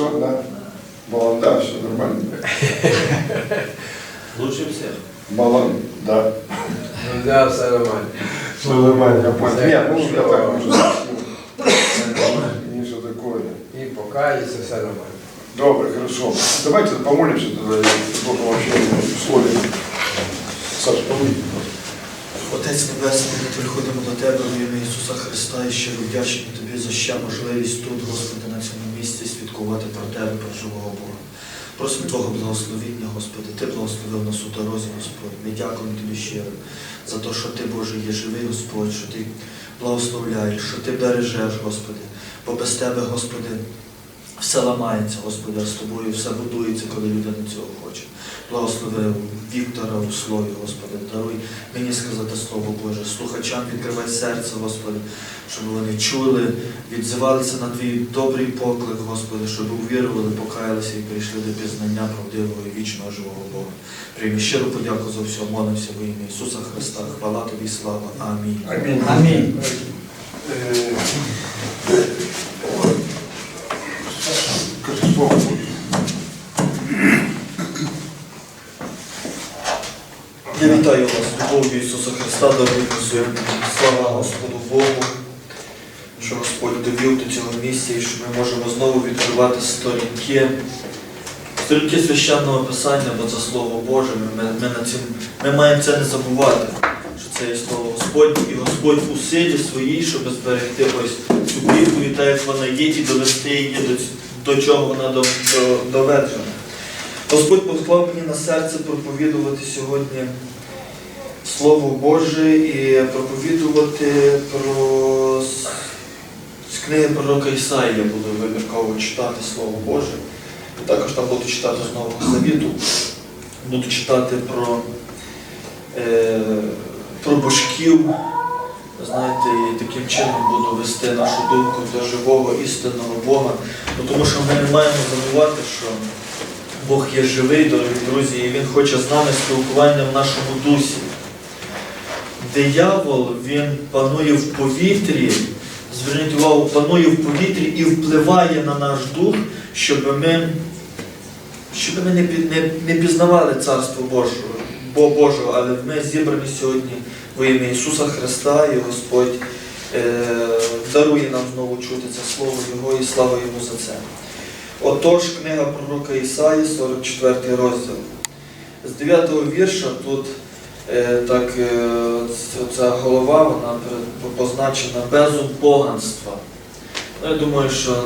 Хорошо, да? Балан, все нормально. Лучше всех. Балан, да. Ну да, все нормально. Все нормально, я понял. Нет, ну я так уже Не что такое. І покається, все нормально. Добре, хорошо. Давайте помолимся тогда, я только вообще в. Саша, помоги. Отець Небесний, ми приходимо до Тебе в ім'я Ісуса Христа і щиро вдячні Тобі за ще можливість тут, Господи, на цьому місці про Тебе, про живого Бога. Просимо Твого благословіння, Господи, Ти благословив нас у дорозі, Господь. Ми дякуємо Тобі щиро за те, що Ти, Боже, є живий, Господь, що Ти благословляєш, що Ти бережеш, Господи. Бо без Тебе, Господи, все ламається, Господи, з тобою все будується, коли людина цього хоче. Благослови Віктора у слові, Господи, даруй мені сказати Слово Боже, слухачам відкривай серце, Господи, щоб вони чули, відзивалися на Твій добрий поклик, Господи, щоб увірували, покаялися і прийшли до пізнання правдивого і вічного живого Бога. Прийми щиру подяку за все, молимося во ім'я Ісуса Христа. Хвала Тобі, слава. Амінь. Аминь. Амінь. Э, Скажи. Я вітаю вас, любов'ю Ісуса Христа, дорогий Ісус. Слава Господу Богу, що Господь довів до цього місця і що ми можемо знову відкривати сторінки, сторінки священного Писання, бо це Слово Боже. Ми, ми, на цим, ми маємо це не забувати, що це є Слово Господнє, і Господь у силі своїй, щоб зберегти ось цю відповідь, так як вона є, і довести її до, ць- до чого вона до, до, доведена. Господь поклав мені на серце проповідувати сьогодні Слово Боже і проповідувати про з- книги пророка Ісаї я буду вибірково читати Слово Боже. І також там буду читати з Нового Завіту. Буду читати про, е, про божків. Знаєте, і таким чином буду вести нашу думку до живого істинного Бога. Ну, тому що ми не маємо забувати, що Бог є живий, дорогі друзі, і Він хоче з нами спілкування в нашому дусі. Диявол, він панує в повітрі, зверніть увагу, панує в повітрі і впливає на наш дух, щоб ми, щоб ми не, не, не пізнавали Царство Божого, Бо Божого, але ми зібрані сьогодні во ім'я Ісуса Христа, і Господь е, дарує нам знову чути це Слово Його і слава Йому за це. Отож, книга пророка Ісаї, 44 розділ. З 9 вірша тут е, так, е, ця голова вона позначена безум поганства. Ну, я думаю, що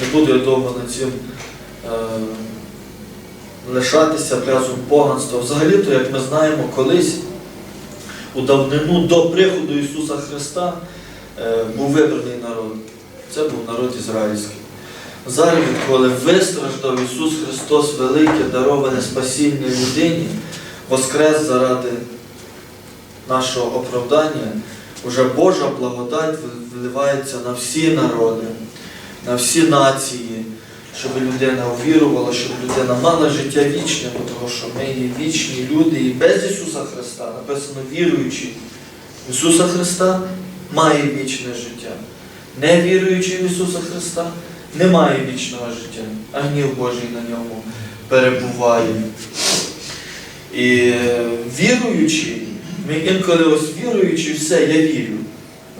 не буду я довго над цим е, лишатися безум поганства. Взагалі-то, як ми знаємо, колись у давнину до приходу Ісуса Христа е, був вибраний народ. Це був народ ізраїльський. Зараз, відколи вистраждав Ісус Христос велике дароване спасіння людині, воскрес заради нашого оправдання, уже Божа благодать виливається на всі народи, на всі нації, щоб людина увірувала, щоб людина мала життя вічне, тому що ми є вічні люди і без Ісуса Христа, написано віруючий в Ісуса Христа має вічне життя. Не віруючий в Ісуса Христа немає вічного життя, а гнів Божий на ньому перебуває. І віруючий, ми інколи ось віруючи, все, я вірю.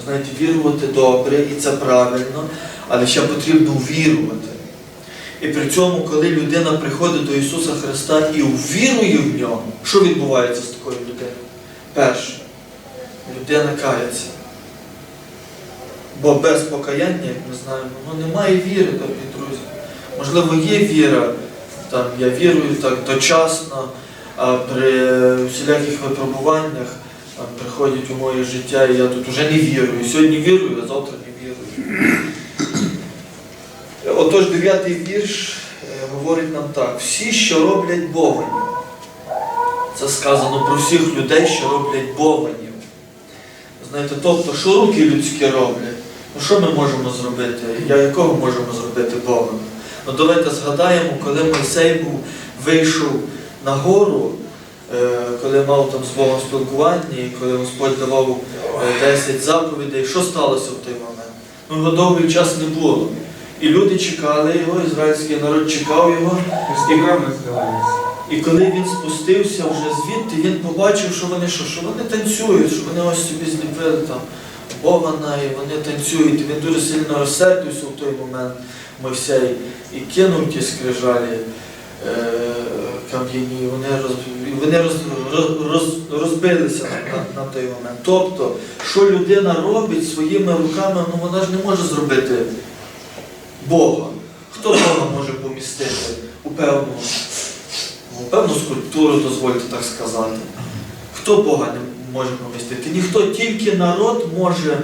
Знаєте, вірувати добре, і це правильно, але ще потрібно вірувати. І при цьому, коли людина приходить до Ісуса Христа і увірує в нього, що відбувається з такою людиною? Перше, людина кається. Бо без покаяння, як ми знаємо, ну немає віри, дорогі друзі. Можливо, є віра, там, я вірую так дочасно, а при всіляких випробуваннях там, приходять у моє життя, і я тут вже не вірую. Сьогодні вірую, а завтра не вірую. Отож, дев'ятий вірш е, говорить нам так: всі, що роблять бованів. Це сказано про всіх людей, що роблять бованів. Знаєте, тобто, що руки людські роблять? Ну що ми можемо зробити? Я якого можемо зробити Бога? Ну давайте згадаємо, коли Мойсей був, вийшов на гору, е, коли мав там з Богом спілкування, і коли Господь давав е, 10 заповідей, що сталося в той момент? Ну, його довгий час не було. І люди чекали його, ізраїльський народ чекав його. І коли він спустився вже звідти, він побачив, що вони що, що вони танцюють, що вони ось собі зліпили там Богана, і вони танцюють. І він дуже сильно розсердився в той момент Мойсей і кинув ті скрижалі е, кам'яні, вони, роз, вони роз, роз, роз- розбилися на, на, на той момент. Тобто, що людина робить своїми руками, ну вона ж не може зробити Бога. Хто Бога може помістити у певну ну, певну скульптуру, дозвольте так сказати. Хто Бога не може помістити? Ніхто, тільки народ може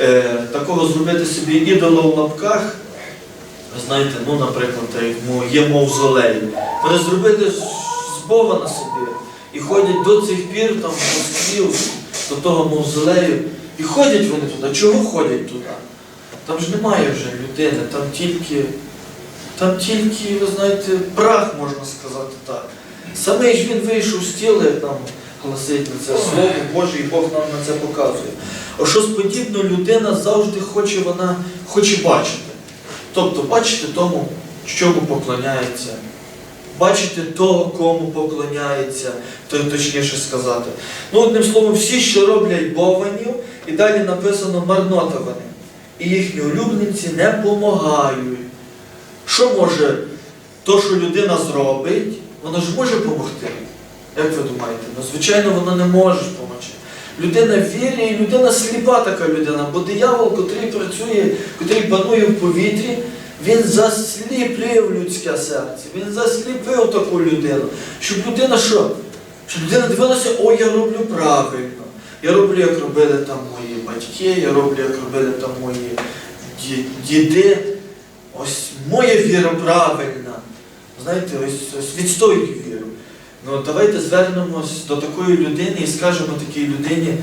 е, такого зробити собі ідола в лапках. Знаєте, ну, наприклад, є мавзолей. Вони зробили з Бога на собі і ходять до цих пір там до Москвів, до того мавзолею. І ходять вони туди. Чого ходять туди? Там ж немає вже людини, там тільки там тільки, ви знаєте, прах, можна сказати так. Самий ж він вийшов з тіла, як нам гласить на це слово Боже, і Бог нам на це показує. А щось подібне людина завжди хоче, вона хоче бачити. Тобто бачити тому, чому поклоняється, бачити того, кому поклоняється, то точніше сказати. Ну, одним словом, всі, що роблять бованів, і далі написано марнота вони. І їхні улюбленці не помагають. Що може то, що людина зробить, воно ж може допомогти? Як ви думаєте? Ну, звичайно, воно не може допомогти. Людина вірить, і людина сліпа така людина, бо диявол, котрий працює, котрий панує в повітрі, він засліплює людське серце, він засліпив таку людину. Щоб людина що? Щоб людина дивилася, о, я роблю правильно. Я роблю, як робили там мої батьки, я роблю, як робили там мої ді- діди. Ось моя віра правильна. Знаєте, ось, ось відстоюю віру. Ну давайте звернемось до такої людини і скажемо такій людині,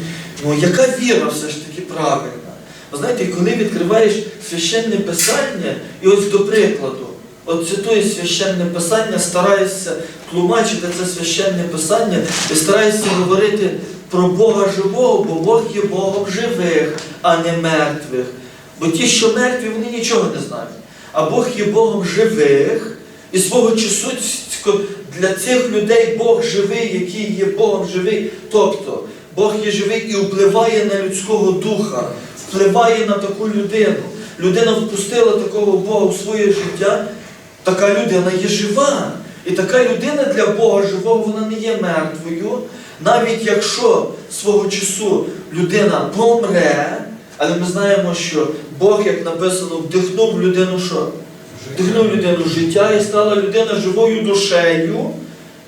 ну яка віра все ж таки правильна? Ви знаєте, коли відкриваєш священне писання, і ось до прикладу, от цитуєш священне писання, стараєшся тлумачити це священне писання і стараєшся говорити про Бога живого, бо Бог є Богом живих, а не мертвих. Бо ті, що мертві, вони нічого не знають. А Бог є Богом живих, і свого часу для цих людей Бог живий, який є Богом живий. Тобто Бог є живий і впливає на людського духа, впливає на таку людину. Людина впустила такого Бога в своє життя, така людина є жива. І така людина для Бога живого, вона не є мертвою. Навіть якщо свого часу людина помре, але ми знаємо, що Бог, як написано, вдихнув людину що? Вдихнув людину життя і стала людина живою душею,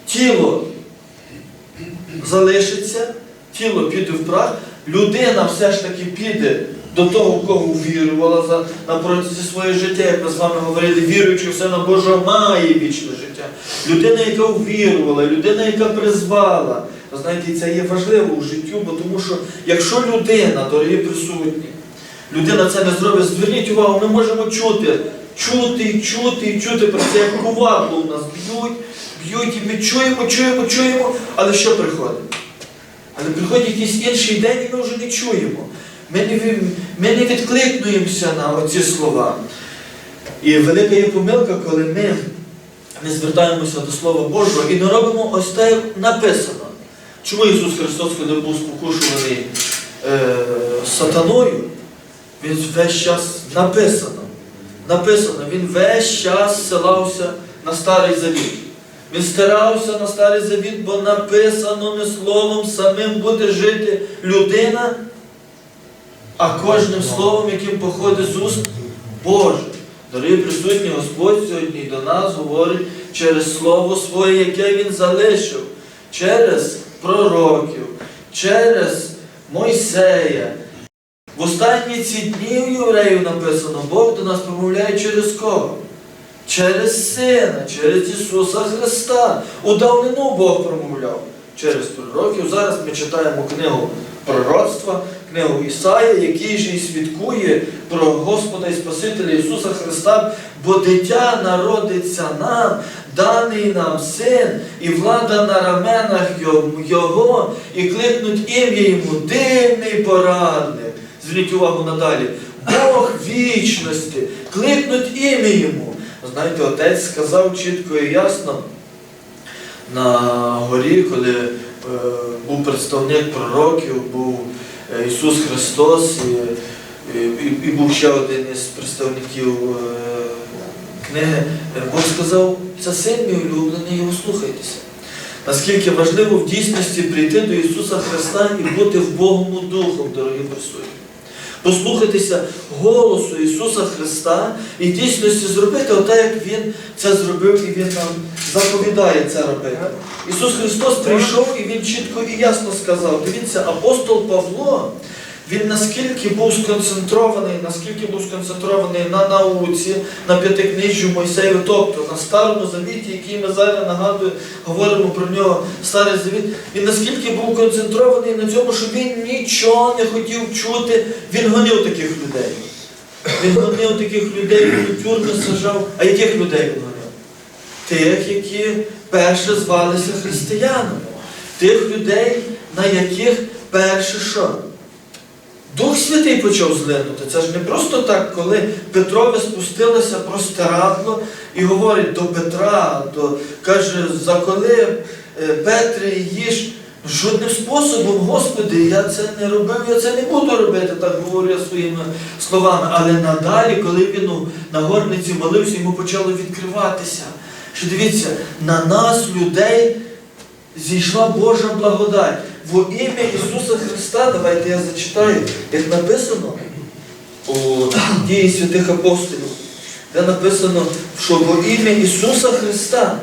тіло залишиться, тіло піде в прах, людина все ж таки піде до того, в кого вірувала на протязі своєї життя, як ми з вами говорили, віруючи в Сина Божого має вічне життя. Людина, яка ввірувала, людина, яка призвала. Ви знаєте, це є важливо у життю, бо тому що якщо людина, дорогі присутні, людина це не зробить, зверніть увагу, ми можемо чути, чути чути чути про це, як кувадло у нас б'ють, б'ють, і ми чуємо, чуємо, чуємо, але що приходить? Але приходить якийсь інший день, і ми вже не чуємо. Ми не, ми не відкликнуємося на оці слова. І велика є помилка, коли ми не звертаємося до Слова Божого і не робимо ось те, як написано. Чому Ісус Христос, коли був спокушуваний е, сатаною, Він весь час написано. Написано, він весь час ссилався на Старий Завіт. Він старався на Старий Завіт, бо написано не словом самим буде жити людина, а кожним словом, яким походить з уст Боже. Дорогі присутні, Господь сьогодні до нас говорить через Слово Своє, яке Він залишив, через пророків, через Мойсея. В останні ці дні у євреїв написано, Бог до нас промовляє через кого? Через Сина, через Ісуса Христа. У давнину Бог промовляв через пророків. Зараз ми читаємо книгу пророцтва, книгу Ісая, який же і свідкує про Господа і Спасителя Ісуса Христа, бо дитя народиться нам, даний нам син, і влада на раменах Його, і кликнуть ім'я йому дивний порадник. Зверніть увагу надалі. Бог вічності, кликнуть ім'я йому. Знаєте, отець сказав чітко і ясно на горі, коли е, був представник пророків, був Ісус Христос, і, і, і- і був ще один із представників е, книги. Е, Бог сказав, це син мій улюблений, його слухайтеся. Наскільки важливо в дійсності прийти до Ісуса Христа і бути в Богому Духом, дорогі присутні. Послухатися голосу Ісуса Христа і в дійсності зробити отак, як Він це зробив і Він нам заповідає це робити. Ісус Христос прийшов і Він чітко і ясно сказав. Дивіться, апостол Павло, він наскільки був сконцентрований, наскільки був сконцентрований на науці, на п'ятикнижжю Мойсею, тобто на старому завіті, який ми зараз нагадую, говоримо про нього, старий завіт, він наскільки був концентрований на цьому, що він нічого не хотів чути, він гонив таких людей. Він гонив таких людей, тюрми сажав. А яких людей він гонив? Тих, які перше звалися християнами, тих людей, на яких перше що? Дух Святий почав злинути. Це ж не просто так, коли Петрові спустилося простирадло і говорить до Петра, до, каже, заколи е, Петре їж. Жодним способом, Господи, я це не робив, я це не буду робити, так говорю я своїми словами. Але надалі, коли він на горниці молився, йому почало відкриватися. Що дивіться, на нас, людей, зійшла Божа благодать. Во ім'я Ісуса Христа, давайте я зачитаю, як написано у дії святих апостолів, де написано, що во ім'я Ісуса Христа,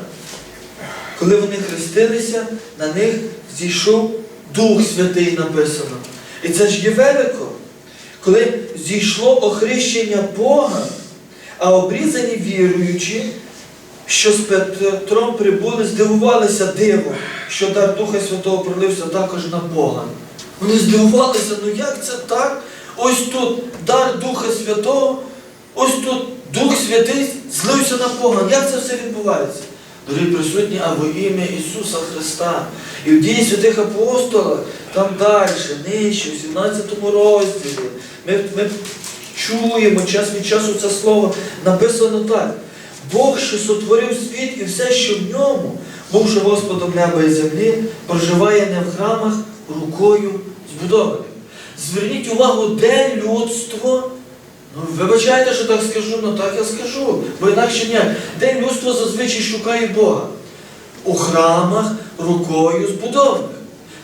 коли вони хрестилися, на них зійшов Дух Святий написано. І це ж є велико, коли зійшло охрещення Бога, а обрізані віруючі, що з Петром прибули, здивувалися дивом, що дар Духа Святого пролився також на Бога. Вони здивувалися, ну як це так? Ось тут дар Духа Святого, ось тут Дух Святий злився на Бога. Як це все відбувається? Дорогі присутні, а во ім'я Ісуса Христа. І в дії святих апостолах, там далі, нижче, в 17 розділі, ми, ми чуємо час від часу це слово написано так. Бог, що сотворив світ і все, що в ньому, бувши Господом неба і землі, проживає не в храмах рукою збудованим. Зверніть увагу, де людство. Ну, вибачайте, що так скажу, ну так я скажу. Бо інакше ні. Де людство зазвичай шукає Бога? У храмах рукою збудованих.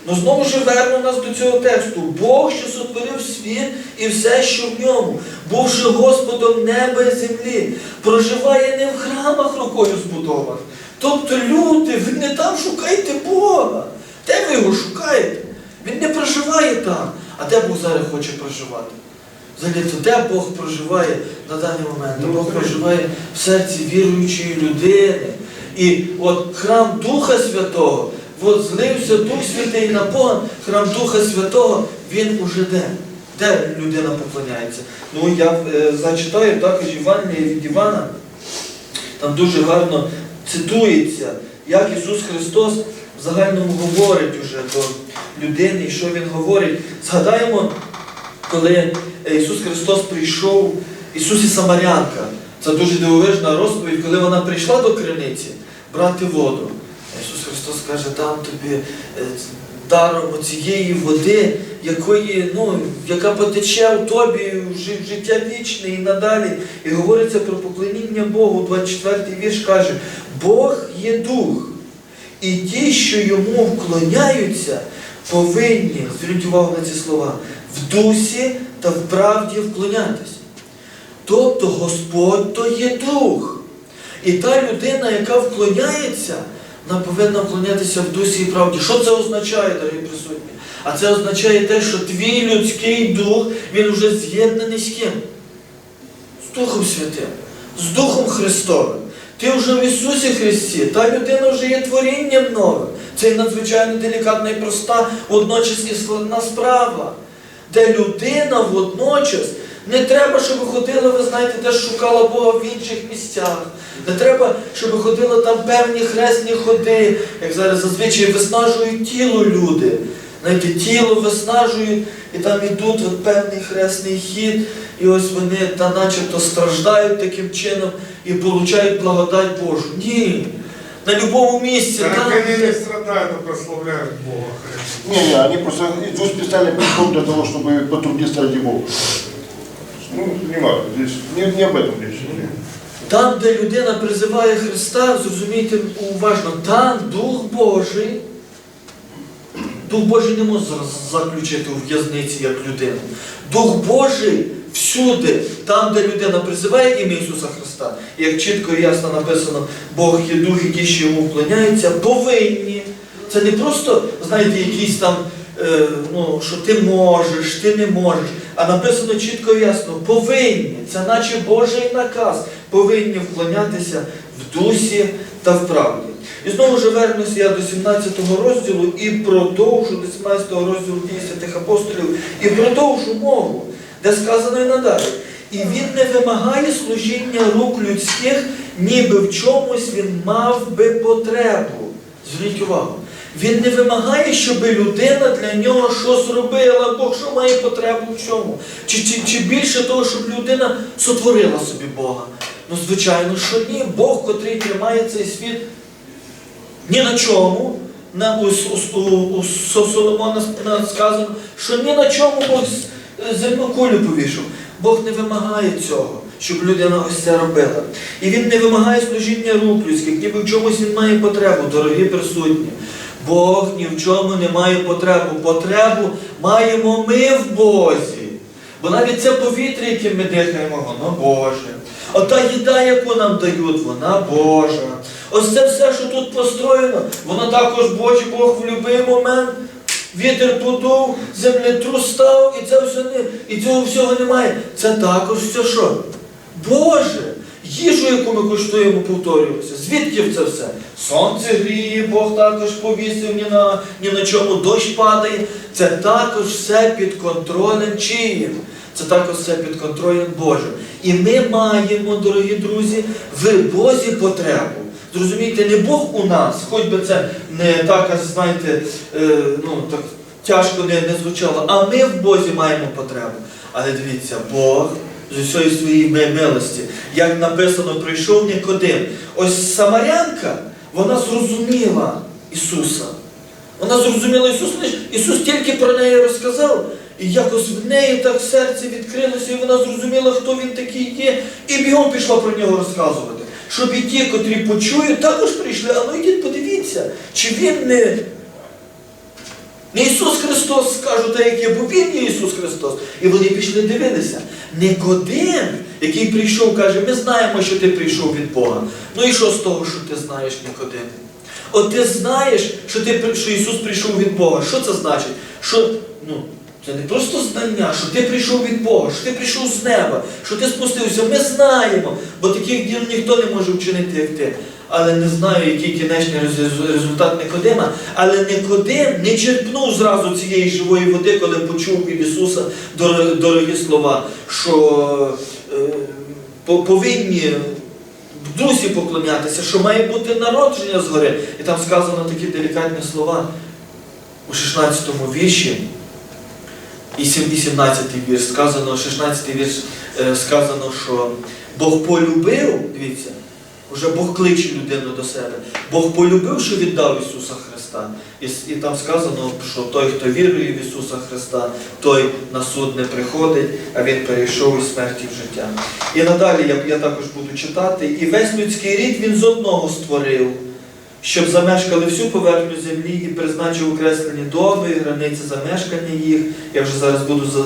Ну знову ж верну нас до цього тексту. Бог, що сотворив світ і все, що в ньому, бувши Господом неба і землі, проживає не в храмах рукою збудованих. Тобто, люди, ви не там шукайте Бога. Де ви його шукаєте? Він не проживає там. А де Бог зараз хоче проживати? Взагалі, то де Бог проживає на даний момент? Ну, Бог проживає в серці віруючої людини. І от храм Духа Святого, злився Дух Святий на Бога, храм Духа Святого, він уже де? Де людина поклоняється? Ну я е, зачитаю також Євангеліє від Івана. Там дуже гарно цитується, як Ісус Христос в загальному говорить уже до людини, і що Він говорить. Згадаємо, коли е, Ісус Христос прийшов, Ісус і Самарянка. Це дуже дивовижна розповідь, коли вона прийшла до криниці брати воду. Христос каже, дам тобі е, даром цієї води, якої, ну, яка потече в тобі життя вічне і надалі. І говориться про поклоніння Богу. 24-й вірш каже, Бог є дух. І ті, що йому вклоняються, повинні, зверніть увагу на ці слова, в дусі та в правді вклонятися. Тобто Господь то є дух. І та людина, яка вклоняється, вона повинна вклонятися в дусі і правді. Що це означає, дорогі присутні? А це означає те, що твій людський дух, він вже з'єднаний з ким? З Духом Святим, з Духом Христовим. Ти вже в Ісусі Христі, та людина вже є творінням новим. Це надзвичайно делікатна і проста, водночас і складна справа, де людина водночас не треба, щоб ходила, ви знаєте, теж шукала Бога в інших місцях. Не треба, щоб ходила там певні хресні ходи, як зараз зазвичай виснажують тіло люди. Знаєте, тіло виснажують, і там ідуть от певний хресний хід, і ось вони та начебто страждають таким чином і получають благодать Божу. Ні. На будь-якому місці, там, Так они не де- страдают, а прославляют Бога. Не-не, они просто Иисус специально пришел для того, чтобы потрудиться ради Бога. Ну, не здесь не, не об этом речь. там, де людина призиває Христа, зрозумійте уважно, там Дух Божий. Дух Божий не може заключити у в'язниці як людину. Дух Божий всюди, там, де людина призиває ім'я Ісуса Христа, як чітко і ясно написано, Бог є дух, ті, що йому вклоняються, повинні. Це не просто, знаєте, якісь там, е, ну, що ти можеш, ти не можеш. А написано чітко і ясно, повинні. Це наче Божий наказ. Повинні вклонятися в дусі та в правді. І знову ж вернуся я до 17 розділу і продовжу до 17 розділу дії святих апостолів, і продовжу мову, де сказано і надалі. І він не вимагає служіння рук людських, ніби в чомусь він мав би потребу. Зверніть увагу. Він не вимагає, щоб людина для нього щось робила, Бог що має потребу в чому? Чи, чи, чи більше того, щоб людина сотворила собі Бога? Ну, звичайно, що ні. Бог, котрий тримає цей світ ні на чому. На, у, у, у, Соломона сказано, що ні на чому Бог земну повішав. Бог не вимагає цього, щоб людина ось це робила. І він не вимагає служіння рук людських, ніби в чомусь він має потребу, дорогі присутні. Бог ні в чому не має потребу. Потребу маємо ми в Бозі. Бо навіть це повітря, яким ми дихаємо, воно Боже. Ота їда, яку нам дають, вона Божа. Ось це все, що тут построєно, воно також Боже, Бог в будь-який момент. Вітер подув, землетрус став, і це все не, і цього всього немає. Це також все що? Боже! Їжу, яку ми коштуємо, повторюємося. Звідки це все? Сонце гріє, Бог також повісив ні на, ні на чому, дощ падає. Це також все під контролем чиїм? Це також все під контролем Божим. І ми маємо, дорогі друзі, в Бозі потребу. Зрозумійте, не Бог у нас, хоч би це не так, знаєте, е, ну, так тяжко не, не звучало, а ми в Бозі маємо потребу. Але дивіться, Бог з усієї своєї милості, як написано, прийшов Нікодим. Ось Самарянка, вона зрозуміла Ісуса. Вона зрозуміла Ісуса, Ісус тільки про неї розказав, і якось в неї так серце відкрилося, і вона зрозуміла, хто він такий є, і бігом пішла про нього розказувати. Щоб і ті, котрі почують, також прийшли, а ну йдіть, подивіться, чи він не не Ісус Христос, скажу так, як є, бо Він Ісус Христос. І вони пішли дивитися. Никодим, який прийшов, каже, ми знаємо, що ти прийшов від Бога. Ну і що з того, що ти знаєш, Никодим? От ти знаєш, що, ти, що Ісус прийшов від Бога. Що це значить? Що, ну, це не просто знання, що ти прийшов від Бога, що ти прийшов з неба, що ти спустився. Ми знаємо, бо таких діл ніхто не може вчинити, як ти. Але не знаю, який кінечний результат Никодима. Але Никодим не черпнув зразу цієї живої води, коли почув від Ісуса дорогі слова, що е, повинні дусі поклонятися, що має бути народження згори. І там сказано такі делікатні слова у 16 вірші. І 17-й вірш сказано, 16-й вірш е, сказано, що Бог полюбив, дивіться, вже Бог кличе людину до себе. Бог полюбив, що віддав Ісуса Христа. І, і там сказано, що той, хто вірує в Ісуса Христа, той на суд не приходить, а Він перейшов із смерті в життя. І надалі я, я також буду читати. І весь людський рід він з одного створив, щоб замешкали всю поверхню землі і призначив окреслені доби границі замешкання їх. Я вже зараз буду за,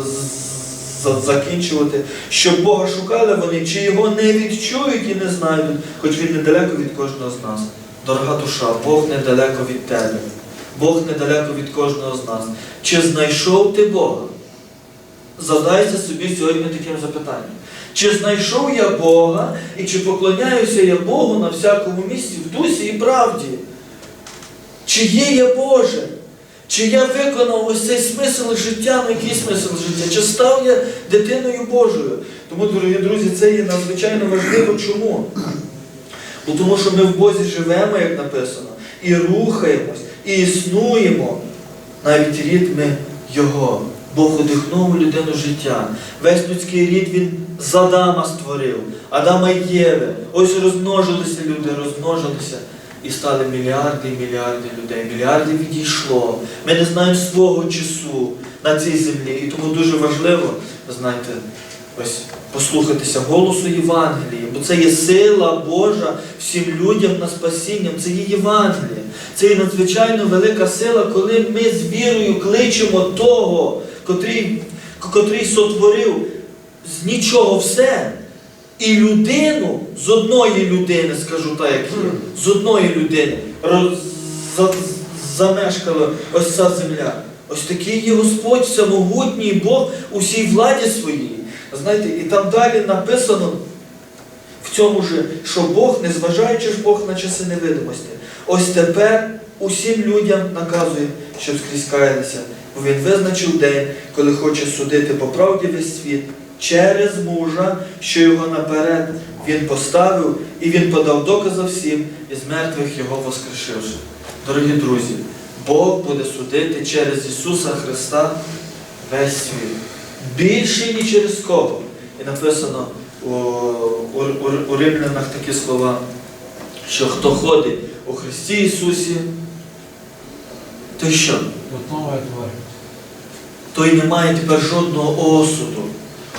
закінчувати. Щоб Бога шукали вони, чи його не відчують і не знайдуть, хоч він недалеко від кожного з нас. Дорога душа, Бог недалеко від тебе. Бог недалеко від кожного з нас. Чи знайшов ти Бога? Задайся собі сьогодні таким запитанням. Чи знайшов я Бога і чи поклоняюся я Богу на всякому місці в дусі і правді? Чи є я Боже? Чи я виконав ось цей смисл життя, ну який смисл життя? Чи став я дитиною Божою? Тому, дорогі друзі, це є надзвичайно важливо. Чому? Бо тому що ми в Бозі живемо, як написано, і рухаємось, і існуємо. навіть ритми Його. Бог одихнув у людину життя. Весь людський рід він з Адама створив, Адама і Єви. Ось розмножилися люди, розмножилися. І стали мільярди і мільярди людей. Мільярди відійшло. Ми не знаємо свого часу на цій землі. І тому дуже важливо, знаєте, ось послухатися голосу Євангелії, бо це є сила Божа всім людям на спасіння. Це є Євангеліє. Це є надзвичайно велика сила, коли ми з вірою кличемо того, котрий, котрий сотворив з нічого все. І людину з одної людини, скажу так, як є, з одної людини роз, замешкала ось ця земля. Ось такий є Господь, всемогутній Бог у всій владі своїй. Знаєте, і там далі написано в цьому же, що Бог, незважаючи ж Бог на часи невидимості, ось тепер усім людям наказує, щоб скрізь бо він визначив день, коли хоче судити по правді весь світ через мужа, що його наперед він поставив, і він подав докази всім, і з мертвих його воскрешивши. Дорогі друзі, Бог буде судити через Ісуса Христа весь світ. Більше, ніж через кого. І написано у, у, у, у Римлянах такі слова, що хто ходить у Христі Ісусі, то що? той не має тепер жодного осуду.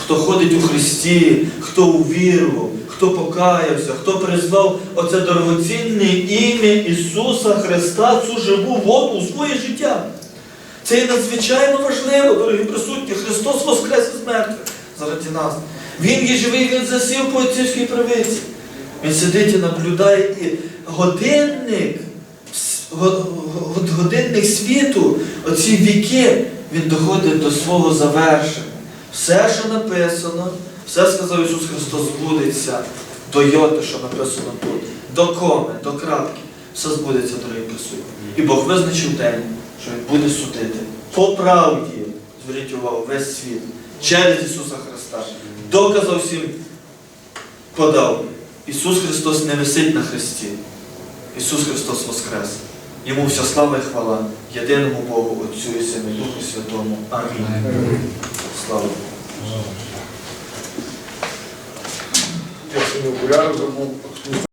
Хто ходить у Христі, хто увірував, хто покаявся, хто призвав оце дорогоцінне ім'я Ісуса Христа, цю живу воду у своє життя. Це є надзвичайно важливо, дорогі присутні. Христос воскрес із мертвих заради нас. Він є живий, Він засів по отцівській правиці. Він сидить і наблюдає і годинник, годинник світу, оці віки, він доходить до свого завершення. Все, що написано, все сказав Ісус Христос, збудеться до йоти, що написано тут, до коми, до крапки. Все збудеться, дорогі присутні. І Бог визначив день, що Він буде судити. По правді, зверніть увагу, весь світ, через Ісуса Христа. Доказав всім подав. Ісус Христос не висить на Христі. Ісус Христос Воскрес. Йому вся слава і хвала, єдиному Богу, Отцю і Сину, Духу Святому. Амінь. Слава Богу. Я сьогодні окуляри забув.